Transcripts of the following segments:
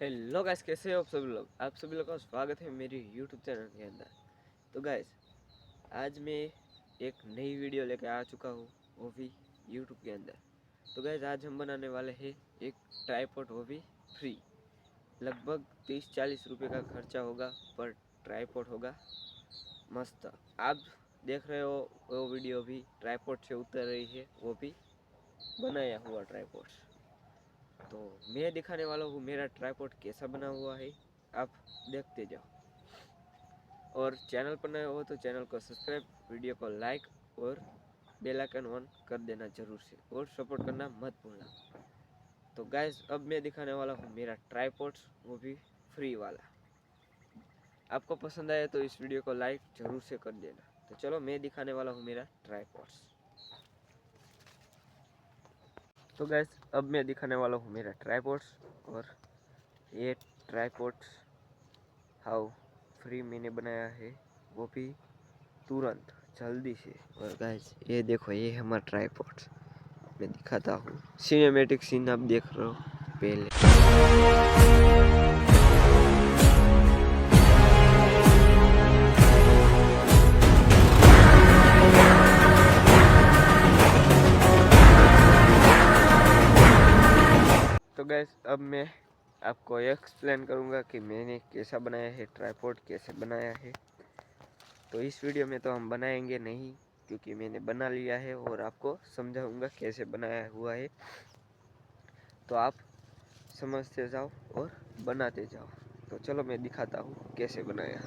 Hello guys कैसे हो आप सभी लोग? आप सभी लोग का स्वागत है मेरी यूट्यूब चैनल के अंदर। तो गाइस आज मैं एक नई वीडियो लेकर आ चुका हूँ वो भी यूट्यूब के अंदर। तो गाइस आज हम बनाने वाले हैं एक ट्राईपॉड वो भी फ्री लगभग तीस चालीस रुपए का खर्चा होगा, पर ट्राईपॉड होगा। मस्त। आप देख रहे हो वो वीडियो भी ट्राईपॉड से उतर रही है। वो भी बनाया हुआ ट्राईपॉड तो मैं दिखाने वाला हूँ, मेरा ट्राईपॉड कैसा बना हुआ है, आप देखते जाओ। और चैनल पर नए हो तो चैनल को सब्सक्राइब वीडियो को लाइक और बेल आइकन ऑन कर देना ज़रूर से, और सपोर्ट करना मत भूलना। तो गाइस अब मैं दिखाने वाला हूँ, मेरा ट्राईपॉड वो भी फ्री वाला। आपको पसंद आया तो इस वीडियो को लाइक ज़रूर से कर देना। तो चलो, मैं दिखाने वाला हूँ मेरा ट्राईपॉड्स तो गैस अब मैं दिखाने वाला हूँ मेरा ट्राईपोर्ट्स और ये ट्राईपोर्ट्स हाउ फ्री मैंने बनाया है। वो भी तुरंत, जल्दी से। और गैस ये देखो, ये है हमारा ट्राईपोर्ट्स मैं दिखाता हूँ। सिनेमेटिक सीन आप देख रहे हो, पहले। गैस अब मैं आपको एक्सप्लेन करूँगा कि मैंने कैसा बनाया है ट्राईपोर्ट कैसे बनाया है। तो इस वीडियो में तो हम बनाएँगे नहीं, क्योंकि मैंने बना लिया है और आपको समझाऊँगा कैसे बनाया हुआ है। तो आप समझते जाओ और बनाते जाओ। तो चलो मैं दिखाता हूँ कैसे बनाया।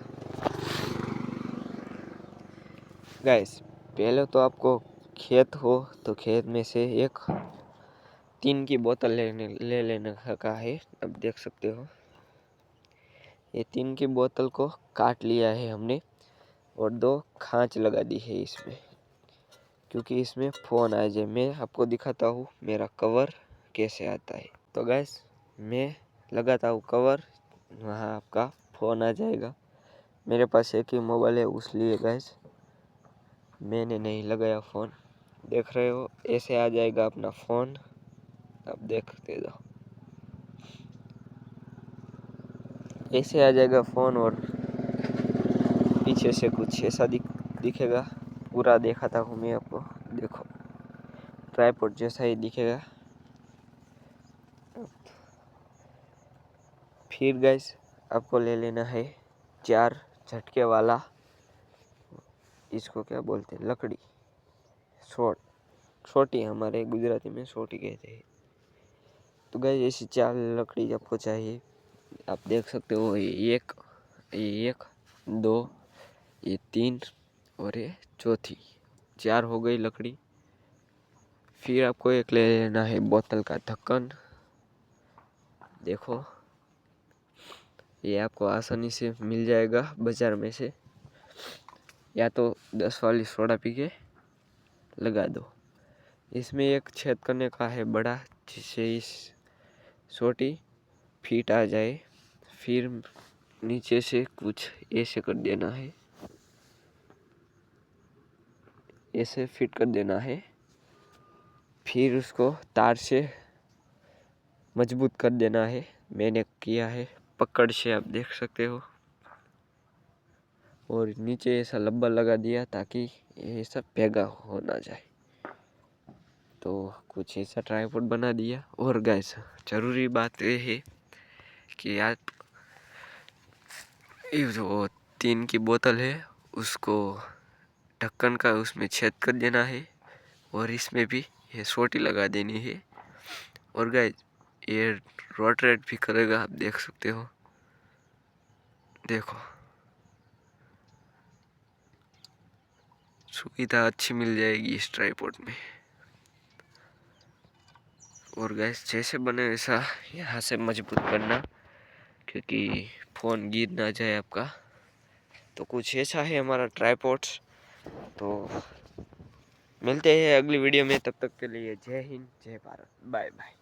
गैस पहले तो आपको खेत हो तो खेत में से एक तीन की बोतल लेने, ले लेने का है, अब देख सकते हो। ये तीन की बोतल को काट लिया है हमने और दो खांच लगा दी है इसमें, क्योंकि इसमें फ़ोन आ जाए। मैं आपको दिखाता हूँ मेरा कवर कैसे आता है। तो गैस मैं लगाता हूँ कवर, वहाँ आपका फ़ोन आ जाएगा। मेरे पास एक ही मोबाइल है, उस लिए गैस मैंने नहीं लगाया फ़ोन। देख रहे हो, ऐसे आ जाएगा अपना फ़ोन। अब देखते जाओ। ऐसे आ जाएगा फ़ोन और पीछे से कुछ ऐसा दिख, दिखेगा। पूरा देखा था हूँ मैं आपको, देखो। ट्राईपोर्ट जैसा ही दिखेगा। फिर गैस आपको ले लेना है चार झटके वाला, इसको क्या बोलते हैं, लकड़ी। शॉर्ट, छोटी हमारे गुजराती में छोटी कहते हैं। तो गए ऐसी चार लकड़ी आपको चाहिए आप देख सकते हो ये एक ये एक, दो, ये तीन और ये चौथी। चार हो गई लकड़ी। फिर आपको एक ले लेना है बोतल का ढक्कन। देखो, ये आपको आसानी से मिल जाएगा बाज़ार में से। या तो दस वाली सोडा पी के लगा दो। इसमें एक छेद करने का है बड़ा जिससे इस छोटी फिट आ जाए, फिर नीचे से कुछ ऐसे कर देना है। ऐसे फिट कर देना है। फिर उसको तार से मज़बूत कर देना है। मैंने किया है, पकड़ से आप देख सकते हो। और नीचे ऐसा लब्बा लगा दिया ताकि ये सब पेगा हो ना जाए। तो कुछ ऐसा ट्राईपोड बना दिया। और गैस ज़रूरी बात यह है कि ये जो तीन की बोतल है, उसको ढक्कन का उसमें छेद कर देना है और इसमें भी ये सोटी लगा देनी है। और गैस ये रोटरेट भी करेगा, आप देख सकते हो। देखो। सुविधा अच्छी मिल जाएगी इस ट्राईपोर्ट में। और गैस जैसे बने वैसा यहाँ से मज़बूत करना, क्योंकि फ़ोन गिर ना जाए आपका। तो कुछ ऐसा है हमारा ट्राईपोर्ट्स तो मिलते हैं अगली वीडियो में, तब तक के लिए जय हिंद, जय भारत बाय बाय